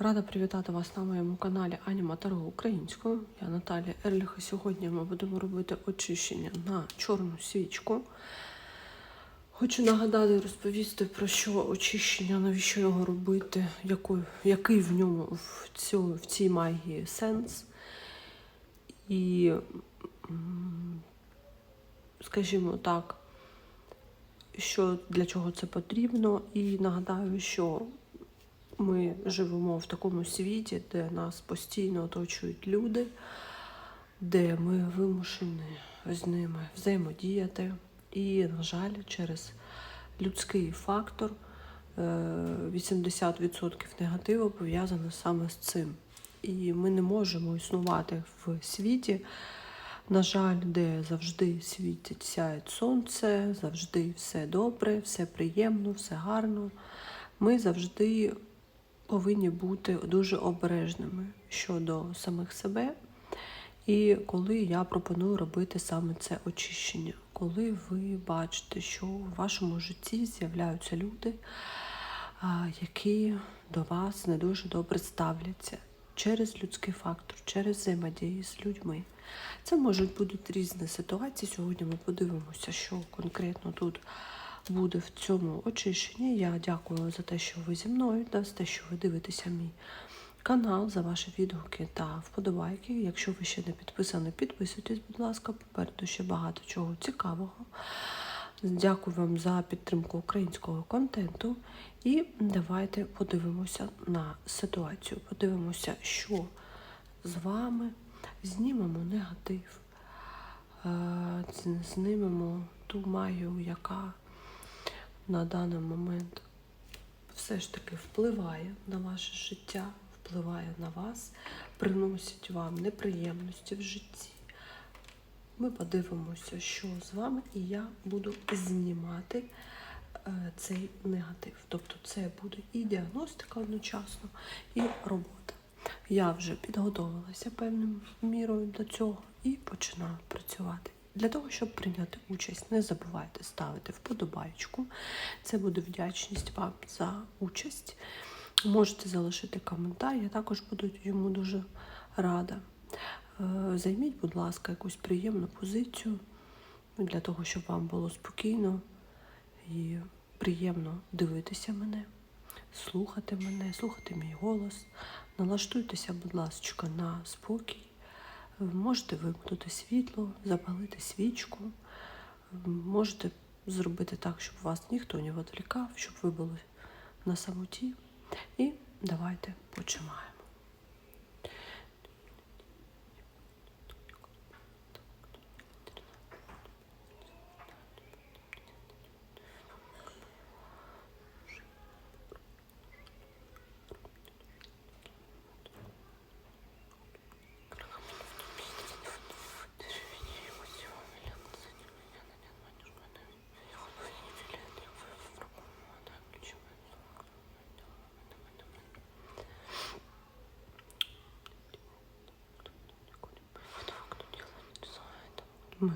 Рада привітати вас на моєму каналі Аніма Таро українською. Я Наталія Ерліх. і Сьогодні ми будемо робити очищення на чорну свічку. Хочу нагадати розповісти про що очищення, навіщо його робити, який, який в ньому в, цю, в цій магії сенс. І, скажімо так, що для чого це потрібно, і нагадаю, що ми живемо в такому світі, де нас постійно оточують люди, де ми вимушені з ними взаємодіяти. І, на жаль, через людський фактор е, 80% негативу пов'язано саме з цим. І ми не можемо існувати в світі, на жаль, де завжди світить сяє сонце, завжди все добре, все приємно, все гарно. Ми завжди повинні бути дуже обережними щодо самих себе. І коли я пропоную робити саме це очищення, коли ви бачите, що в вашому житті з'являються люди, які до вас не дуже добре ставляться через людський фактор, через взаємодії з людьми. Це можуть бути різні ситуації. Сьогодні ми подивимося, що конкретно тут буде в цьому очищенні. Я дякую за те, що ви зі мною, за те, що ви дивитеся мій канал, за ваші відгуки та вподобайки. Якщо ви ще не підписані, підписуйтесь, будь ласка, попереду ще багато чого цікавого. Дякую вам за підтримку українського контенту. І давайте подивимося на ситуацію. Подивимося, що з вами знімемо негатив, е, знімемо ту магію, яка на даний момент все ж таки впливає на ваше життя, впливає на вас, приносить вам неприємності в житті. Ми подивимося, що з вами, і я буду знімати е, цей негатив. Тобто це буде і діагностика одночасно, і робота. Я вже підготовилася певною мірою до цього і починаю працювати. Для того, щоб прийняти участь, не забувайте ставити вподобайку. Це буде вдячність вам за участь. Можете залишити коментар, я також буду йому дуже рада. Е, Займіть, будь ласка, якусь приємну позицію для того, щоб вам було спокійно і приємно дивитися мене, слухати мене, слухати мій голос. Налаштуйтеся, будь ласка, на спокій. Можете вимкнути світло, запалити свічку. Можете зробити так, щоб вас ніхто не відволікав, щоб ви були на самоті. І давайте починаємо. Мой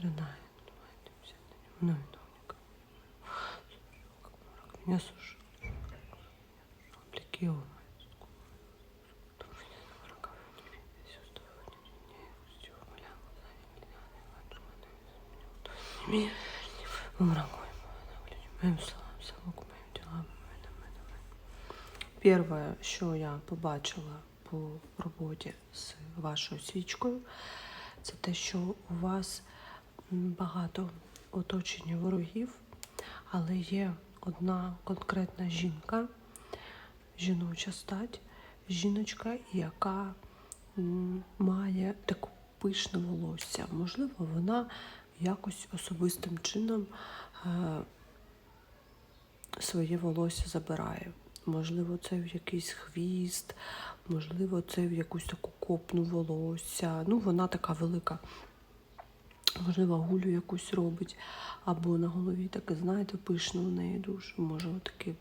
страдает. Мной виновник. Как морок меня сушил. Облики его. Перше, що я побачила по роботі з вашою свічкою, це те, що у вас багато оточення ворогів, але є одна конкретна жінка, жіноча стать, жіночка, яка має таку пишне волосся. Можливо, вона якось особистим чином е, своє волосся забирає. можливо, це в якийсь хвіст, можливо, це в якусь таку копну волосся. Ну, вона така велика. Можливо, гулю якусь робить, або на голові таке, знаєте, пишно в неї дуже. Може, таке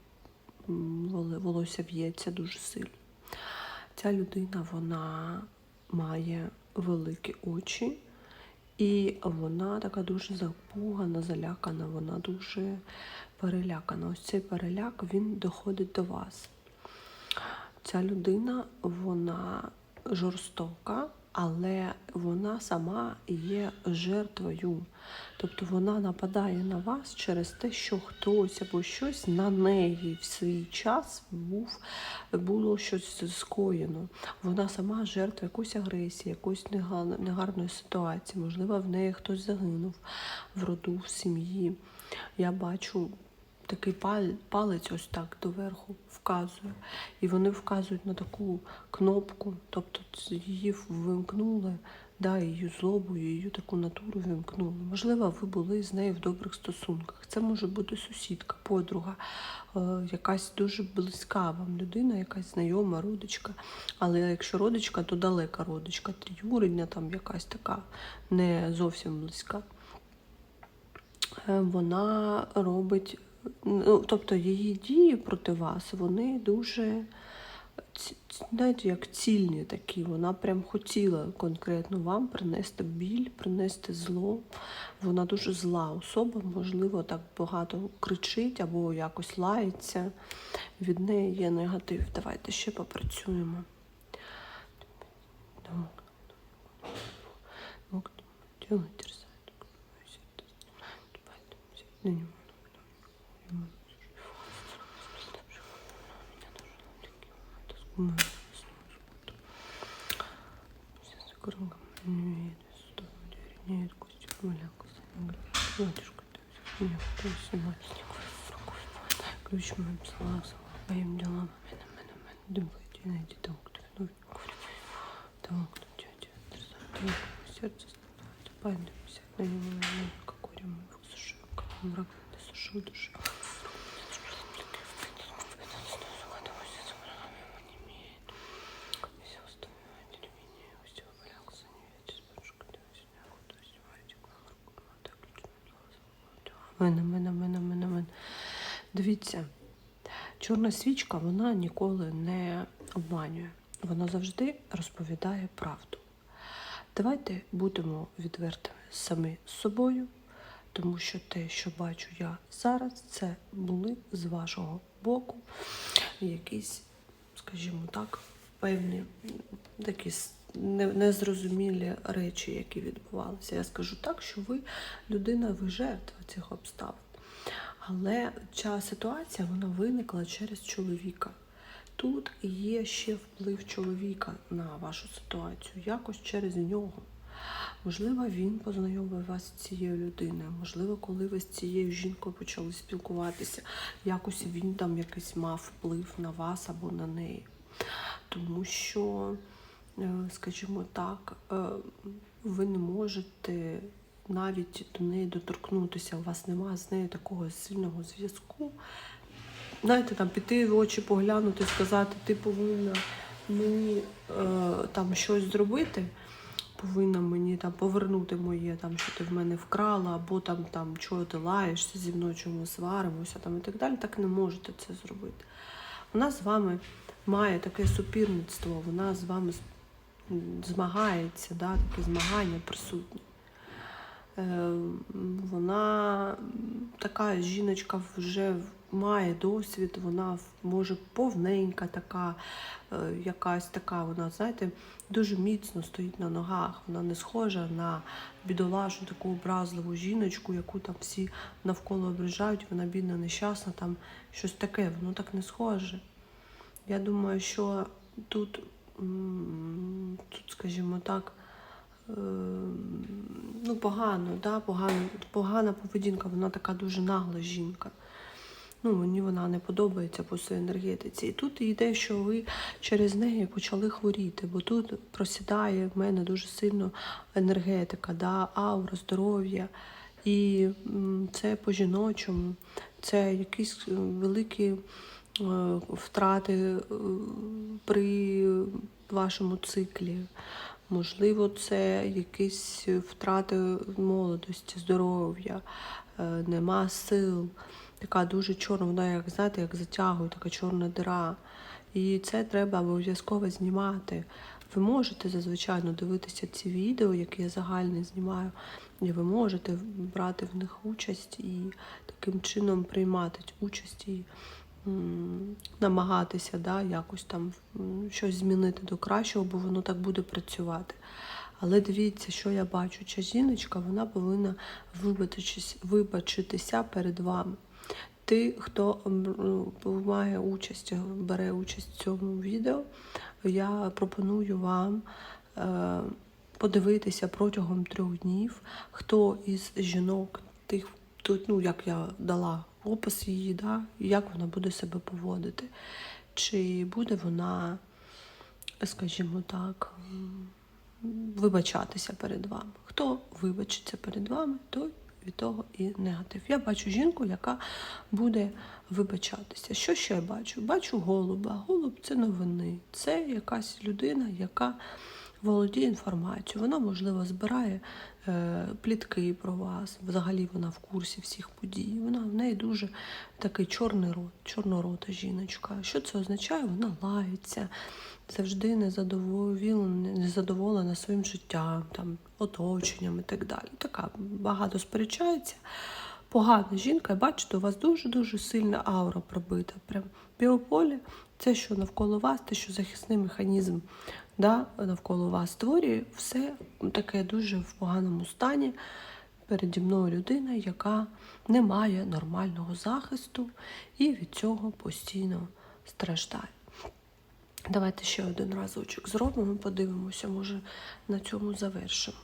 волосся в'ється дуже сильно. Ця людина вона має великі очі, і вона така дуже запугана, залякана, вона дуже перелякана. Ось цей переляк він доходить до вас. Ця людина, вона жорстока, але вона сама є жертвою. Тобто вона нападає на вас через те, що хтось або щось на неї в свій час був, було щось скоєно. Вона сама жертва якоїсь агресії, якоїсь негарної ситуації. Можливо, в неї хтось загинув в роду, в сім'ї. Я бачу такий палець ось так доверху вказує. І вони вказують на таку кнопку, тобто її вимкнули, да, її злобу, її таку натуру вимкнули. Можливо, ви були з нею в добрих стосунках. Це може бути сусідка, подруга, е, якась дуже близька вам людина, якась знайома, родичка. Але якщо родичка, то далека родичка, тріюрідня, там якась така не зовсім близька. Е, вона робить, ну, тобто її дії проти вас, вони дуже, знаєте, як цільні такі. Вона прям хотіла конкретно вам принести біль, принести зло. Вона дуже зла особа, можливо, так багато кричить або якось лається. Від неї є негатив. Давайте ще попрацюємо. мы сейчас кругом не едет сюда в дверь не едет кустик маляку батюшка ты меня кто снимает ключ моим словам своим делам иди, найди того кто любит того кто тетя сердце становится падаем всегда не было никакой ремонт сушил как мрак ты сушил душу Мене, мене, мене, мене, мене. Дивіться, чорна свічка вона ніколи не обманює. Вона завжди розповідає правду. Давайте будемо відвертими самі з собою, тому що те, що бачу я зараз, це були з вашого боку якісь, скажімо так, певні такі незрозумілі речі, які відбувалися. Я скажу так, що ви людина, ви жертва цих обставин. Але ця ситуація вона виникла через чоловіка. Тут є ще вплив чоловіка на вашу ситуацію, якось через нього. Можливо, він познайомив вас з цією людиною. Можливо, коли ви з цією жінкою почали спілкуватися, якось він там якийсь мав вплив на вас або на неї. Тому що, скажімо так, е, ви не можете навіть до неї доторкнутися. У вас немає з нею такого сильного зв'язку. Знаєте, там піти в очі поглянути, сказати, ти повинна мені е, там щось зробити, повинна мені там повернути моє, там, що ти в мене вкрала, або там, там чого ти лаєшся зі мною, чому сваримося там, і так далі, так не можете це зробити. Вона з вами має таке супірництво, вона з вами змагається, да, таке змагання присутнє. Е, Вона така жіночка вже має досвід, вона може повненька така, е, якась така, вона, знаєте, дуже міцно стоїть на ногах. Вона не схожа на бідолашну таку образливу жіночку, яку там всі навколо ображають, вона бідна, нещасна, там щось таке, воно так не схоже. Я думаю, що тут, тут скажімо так, е, ну, погано, да? погано, погана поведінка, вона така дуже нагла жінка. Ну, мені вона не подобається по своїй енергетиці. І тут йде, що ви через неї почали хворіти, бо тут просідає в мене дуже сильно енергетика, да? аура, здоров'я. І це по-жіночому, це якісь е, великі втрати е, при вашому циклі. Можливо, це якісь втрати молодості, здоров'я, е, нема сил. Така дуже чорна, вона, як знаєте, як затягує, така чорна дира. І це треба обов'язково знімати. Ви можете зазвичай дивитися ці відео, які я загальні знімаю, і ви можете брати в них участь і таким чином приймати участь намагатися да, якось там щось змінити до кращого, бо воно так буде працювати. Але дивіться, що я бачу. Ця жіночка вона повинна вибачитися перед вами. Ти, хто має участь, бере участь в цьому відео, я пропоную вам е, подивитися протягом трьох днів, хто із жінок, тих, ну, як я дала опис її, да, як вона буде себе поводити. Чи буде вона, скажімо так, вибачатися перед вами. Хто вибачиться перед вами, той від того і негатив. Я бачу жінку, яка буде вибачатися. Що ще я бачу? Бачу голуба. Голуб це новини. Це якась людина, яка володіє інформацією. Вона, можливо, збирає е, плітки про вас. Взагалі вона в курсі всіх подій. Вона в неї дуже такий чорний рот, чорнорота жіночка. Що це означає? Вона лається, завжди незадоволена, незадоволена своїм життям, там, оточенням і так далі. Така багато сперечається. Погана жінка, бачите, у вас дуже-дуже сильна аура пробита. Прям біополе це, що навколо вас, те, що захисний механізм да, навколо вас створює, все таке дуже в поганому стані. Переді мною людина, яка не має нормального захисту і від цього постійно страждає. Давайте ще один разочок зробимо, подивимося, може на цьому завершимо.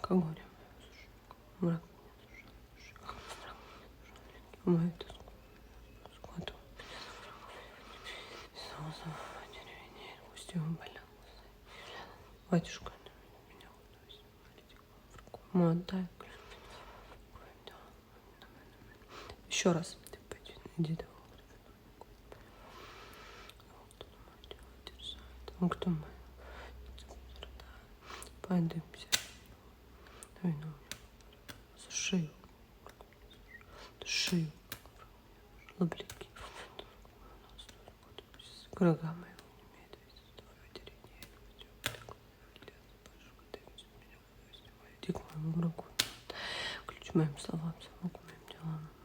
Как Мы это скоту. Батюшка, меня Мотай. Еще раз. Иди Там кто мы? Пойдемся. Ой, души, облики, врага моего. Иди к моему врагу. Ключ моим словам, замок моим делам.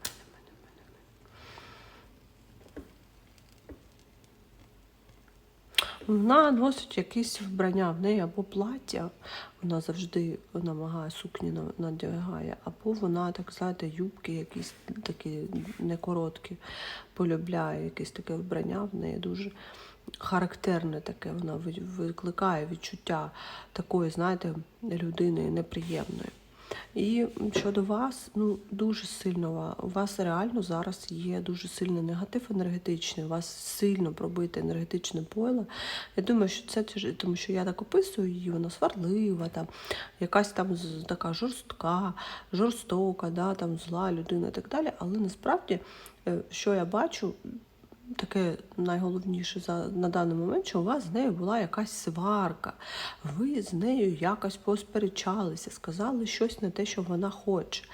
Вона носить якесь вбрання в неї або плаття, вона завжди намагає сукні надягає, або вона, так знаєте, юбки якісь такі некороткі, полюбляє якесь таке вбрання в неї дуже характерне таке, вона викликає відчуття такої, знаєте, людини неприємної. І щодо вас, ну дуже сильно у вас реально зараз є дуже сильний негатив енергетичний. У вас сильно пробите енергетичне поле. Я думаю, що це тому, що я так описую її, вона сварлива, там якась там така жорстка, жорстока, да, там зла людина і так далі. Але насправді, е, що я бачу, таке найголовніше за, на даний момент, що у вас з нею була якась сварка. Ви з нею якось посперечалися, сказали щось не те, що вона хоче.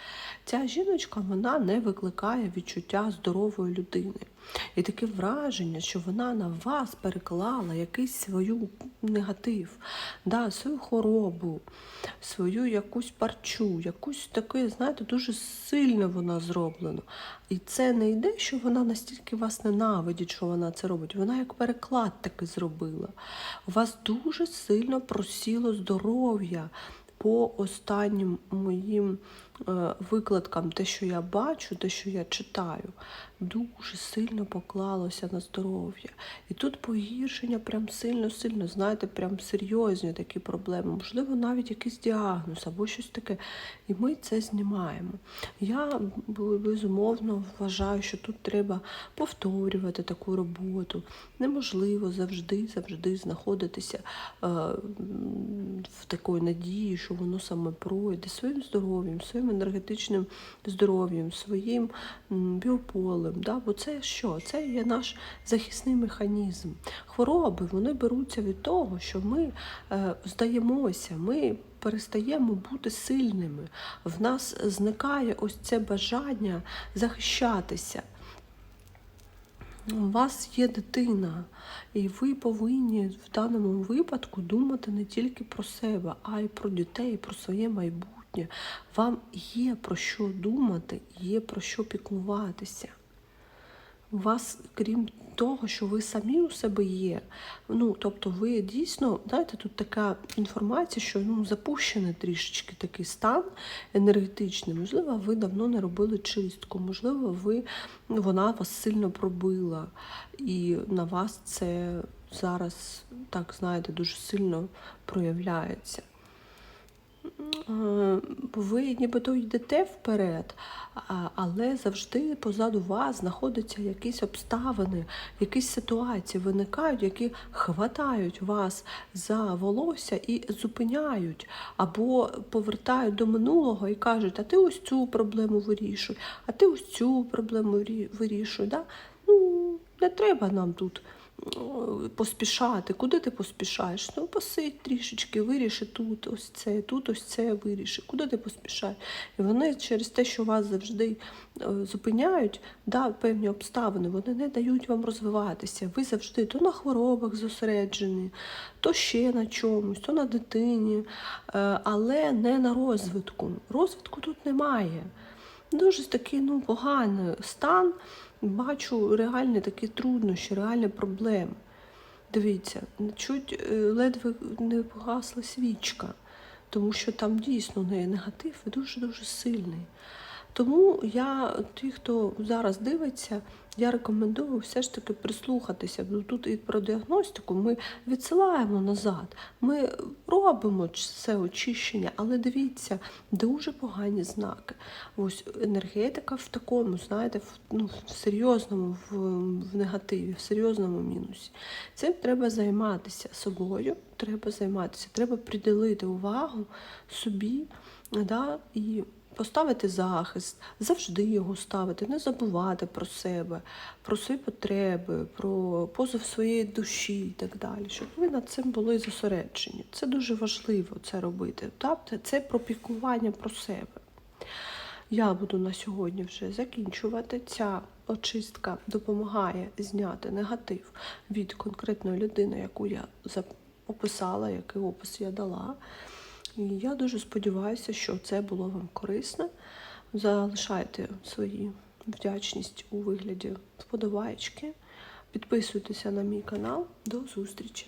Ця жіночка вона не викликає відчуття здорової людини. І таке враження, що вона на вас переклала якийсь свою негатив, да, свою хворобу, свою якусь парчу, якусь таке, знаєте, дуже сильно вона зроблена. І це не йде, що вона настільки вас ненавидить, що вона це робить. Вона як переклад таки зробила. У вас дуже сильно просіло здоров'я по останнім моїм викладкам, те, що я бачу, те, що я читаю. дуже сильно поклалося на здоров'я. І тут погіршення прям сильно-сильно, знаєте, прям серйозні такі проблеми. Можливо, навіть якийсь діагноз або щось таке. І ми це знімаємо. Я безумовно вважаю, що тут треба повторювати таку роботу. Неможливо завжди, завжди знаходитися е, в такої надії, що воно саме пройде своїм здоров'ям, своїм енергетичним здоров'ям, своїм біополем. Да? Бо це що? Це є наш захисний механізм. Хвороби вони беруться від того, що ми е, здаємося, ми перестаємо бути сильними. В нас зникає ось це бажання захищатися. У вас є дитина, і ви повинні в даному випадку думати не тільки про себе, а й про дітей, про своє майбутнє. Вам є про що думати, є про що піклуватися. У вас, крім того, що ви самі у себе є, ну тобто ви дійсно, знаєте, тут така інформація, що ну, запущений трішечки такий стан енергетичний. Можливо, ви давно не робили чистку, можливо, ви, вона вас сильно пробила, і на вас це зараз, так знаєте, дуже сильно проявляється. Е, ви нібито йдете вперед, але завжди позаду вас знаходяться якісь обставини, якісь ситуації виникають, які хватають вас за волосся і зупиняють, або повертають до минулого і кажуть, а ти ось цю проблему вирішуй, а ти ось цю проблему вирі- вирішуй. Да? Ну, не треба нам тут поспішати. Куди ти поспішаєш? Ну, посидь трішечки, виріши тут ось це, тут ось це виріши. Куди ти поспішаєш? І вони через те, що вас завжди е, зупиняють, да, певні обставини, вони не дають вам розвиватися. Ви завжди то на хворобах зосереджені, то ще на чомусь, то на дитині, е, але не на розвитку. Розвитку тут немає. Дуже такий ну, поганий стан. Бачу реальні такі труднощі, реальні проблеми. Дивіться, чуть е, ледве не погасла свічка, тому що там дійсно у неї негатив і дуже-дуже сильний. Тому я, ті, хто зараз дивиться, я рекомендую все ж таки прислухатися. Бо Тут і про діагностику ми відсилаємо назад. Ми робимо це очищення, але дивіться, дуже погані знаки. Ось енергетика в такому, знаєте, в, ну, в серйозному, в, в негативі, в серйозному мінусі. Цим треба займатися собою, треба займатися, треба приділити увагу собі да, і поставити захист, завжди його ставити, не забувати про себе, про свої потреби, про позов своєї душі і так далі, щоб ви над цим були зосереджені. Це дуже важливо це робити. Так? Це про піклування про себе. Я буду на сьогодні вже закінчувати. Ця очистка допомагає зняти негатив від конкретної людини, яку я описала, який опис я дала. І я дуже сподіваюся, що це було вам корисно. Залишайте свої вдячність у вигляді вподобайки. Підписуйтеся на мій канал. До зустрічі!